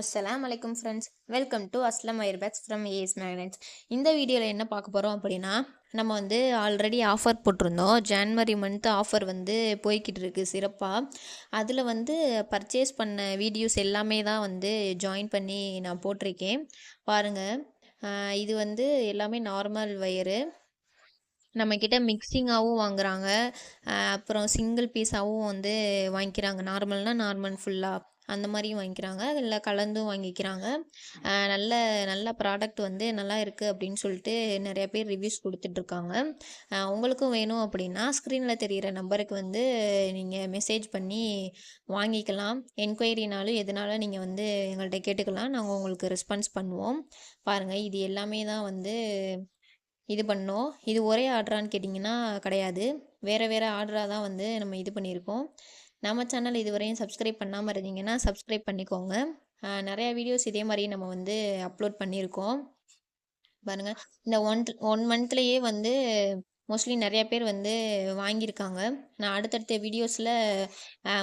அஸ்ஸலாம் வலைக்கம் friends welcome to Aslam bags from AS magnets இந்த வீடியோவில் என்ன பார்க்க போகிறோம் அப்படின்னா நம்ம வந்து ஆல்ரெடி ஆஃபர் போட்டிருந்தோம். ஜான்வரி மந்த் ஆஃபர் வந்து போய்கிட்டு இருக்குது சிறப்பாக அதில் வந்து பர்ச்சேஸ் பண்ண வீடியோஸ் எல்லாமே தான் வந்து ஜாயின் பண்ணி நான் போட்டிருக்கேன். பாருங்கள் இது வந்து எல்லாமே நார்மல் வயரு நம்மக்கிட்ட மிக்சிங்காகவும் வாங்குகிறாங்க அப்புறம் சிங்கிள் பீஸாகவும் வந்து வாங்கிக்கிறாங்க. நார்மல்னால் நார்மல் ஃபுல்லாக அந்த மாதிரியும் வாங்கிக்கிறாங்க. இல்லை கலந்தும் வாங்கிக்கிறாங்க. நல்ல நல்ல ப்ராடக்ட் வந்து நல்லா இருக்குது அப்படின்னு சொல்லிட்டு நிறைய பேர் ரிவ்யூஸ் கொடுத்துட்ருக்காங்க உங்களுக்கும் வேணும் அப்படின்னா ஸ்க்ரீனில் தெரிகிற நம்பருக்கு வந்து நீங்கள் மெசேஜ் பண்ணி வாங்கிக்கலாம். என்கொயரினாலும் எதனாலும் நீங்கள் வந்து எங்கள்கிட்ட கேட்டுக்கலாம். நாங்கள் உங்களுக்கு ரெஸ்பான்ஸ் பண்ணுவோம். பாருங்கள் இது எல்லாமே தான் வந்து இது பண்ணோம். இது ஒரே ஆர்டரான்னு கேட்டிங்கன்னா கிடையாது. வேறு வேறு ஆர்டராக தான் வந்து நம்ம இது பண்ணியிருக்கோம். நம்ம சேனல் இதுவரையும் சப்ஸ்கிரைப் பண்ணாமல் இருந்தீங்கன்னா சப்ஸ்கிரைப் பண்ணிக்கோங்க. நிறையா வீடியோஸ் இதே மாதிரி நம்ம வந்து அப்லோட் பண்ணியிருக்கோம். பாருங்கள் இந்த ஒன் ஒன் மந்த்லேயே வந்து மோஸ்ட்லி நிறையா பேர் வந்து வாங்கியிருக்காங்க. நான் அடுத்தடுத்த வீடியோஸில்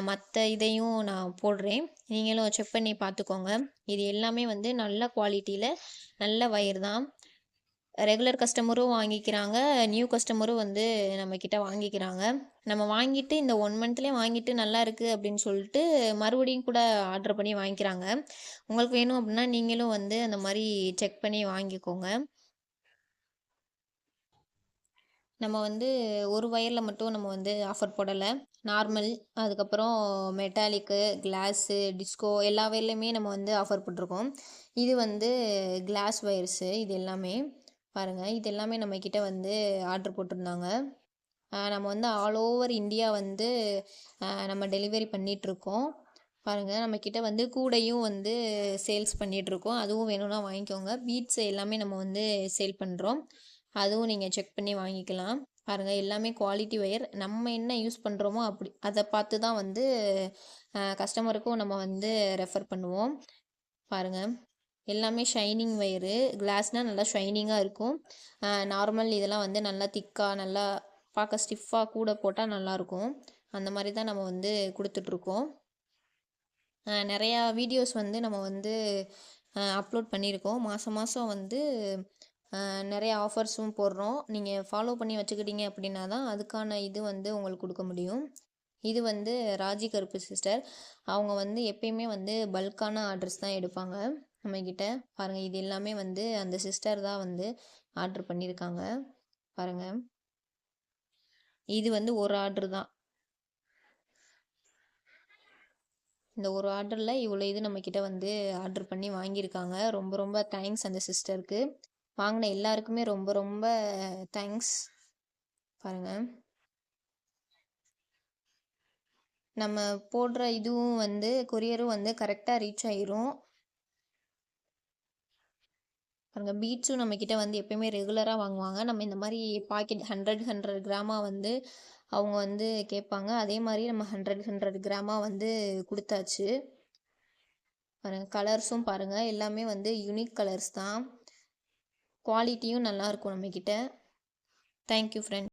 மற்ற இதையும் நான் போடுறேன். நீங்களும் செக் பண்ணி பார்த்துக்கோங்க. இது எல்லாமே வந்து நல்ல குவாலிட்டியில் நல்ல வயிறு தான். ரெகுலர் கஸ்டமரும் வாங்கிக்கிறாங்க. நியூ கஸ்டமரும் வந்து நம்மக்கிட்ட வாங்கிக்கிறாங்க. நம்ம வாங்கிட்டு இந்த ஒன் மந்த்லேயே வாங்கிட்டு நல்லா இருக்குது அப்படின்னு சொல்லிட்டு மறுபடியும் கூட ஆர்டர் பண்ணி வாங்கிக்கிறாங்க. உங்களுக்கு வேணும் அப்படின்னா நீங்களும் வந்து அந்த மாதிரி செக் பண்ணி வாங்கிக்கோங்க. நம்ம வந்து ஒரு வயரில் மட்டும் நம்ம வந்து ஆஃபர் போடலை. நார்மல் அதுக்கப்புறம் மெட்டாலிக்கு கிளாஸு டிஸ்கோ எல்லா வயர்லையுமே நம்ம வந்து ஆஃபர் போட்டிருக்கோம். இது வந்து கிளாஸ் வயர்ஸு இது எல்லாமே. பாருங்கள் இது எல்லாமே நம்மக்கிட்ட வந்து ஆர்டர் போட்டிருந்தாங்க. நம்ம வந்து ஆல் ஓவர் இந்தியா வந்து நம்ம டெலிவரி பண்ணிகிட்ருக்கோம் பாருங்கள் நம்மக்கிட்ட வந்து கூடையும் வந்து சேல்ஸ் பண்ணிகிட்ருக்கோம் அதுவும் வேணும்னா வாங்கிக்கோங்க. பீட்ஸ் எல்லாமே நம்ம வந்து சேல் பண்ணுறோம் அதுவும் நீங்கள் செக் பண்ணி வாங்கிக்கலாம். பாருங்கள் எல்லாமே குவாலிட்டி ஒயர் நம்ம என்ன யூஸ் பண்ணுறோமோ அப்படி அதை பார்த்து தான் வந்து கஸ்டமருக்கும் நம்ம வந்து ரெஃபர் பண்ணுவோம். பாருங்கள் எல்லாமே ஷைனிங் வயரு கிளாஸ்னால் நல்லா ஷைனிங்காக இருக்கும். நார்மல் இதெல்லாம் வந்து நல்லா திக்காக நல்லா பார்க்க ஸ்டிஃபாக கூட போட்டால் நல்லாயிருக்கும் அந்த மாதிரி தான் நம்ம வந்து கொடுத்துட்ருக்கோம் நிறையா வீடியோஸ் வந்து நம்ம வந்து அப்லோட் பண்ணியிருக்கோம். மாதம் மாதம் வந்து நிறைய ஆஃபர்ஸும் போடுறோம். நீங்கள் ஃபாலோ பண்ணி வச்சுக்கிட்டீங்க அப்படின்னா தான் அதுக்கான இது வந்து உங்களுக்கு கொடுக்க முடியும். இது வந்து ராஜி கருப்பு சிஸ்டர் அவங்க வந்து எப்பயுமே வந்து பல்கான ஆர்டர்ஸ் தான் எடுப்பாங்க. நம்மக்கிட்ட பாருங்கள் இது எல்லாமே வந்து அந்த சிஸ்டர் தான் வந்து ஆர்டர் பண்ணியிருக்காங்க பாருங்கள் இது வந்து ஒரு ஆர்டர் தான். இந்த ஒரு ஆர்டரில் இவ்வளோ இது நம்மக்கிட்ட வந்து ஆர்டர் பண்ணி வாங்கியிருக்காங்க. ரொம்ப ரொம்ப தேங்க்ஸ் அந்த சிஸ்டருக்கு வாங்கின எல்லாருக்குமே ரொம்ப ரொம்ப தேங்க்ஸ் பாருங்கள் நம்ம போடுற இதுவும் வந்து கொரியரும் வந்து கரெக்டாக ரீச் ஆயிரும். பாருங்க பீட்ஸும் நம்மக்கிட்ட வந்து எப்பயுமே ரெகுலராக வாங்குவாங்க. நம்ம இந்த மாதிரி பாக்கெட் ஹண்ட்ரட் ஹண்ட்ரட் கிராமாக வந்து அவங்க வந்து கேட்பாங்க. அதே மாதிரி நம்ம ஹண்ட்ரட் ஹண்ட்ரட் கிராமாக வந்து கொடுத்தாச்சு. பாருங்கள் கலர்ஸும் பாருங்கள் எல்லாமே வந்து யூனிக் கலர்ஸ் தான். குவாலிட்டியும் நல்லாயிருக்கும் நம்மக்கிட்ட தேங்க்யூ ஃப்ரெண்ட்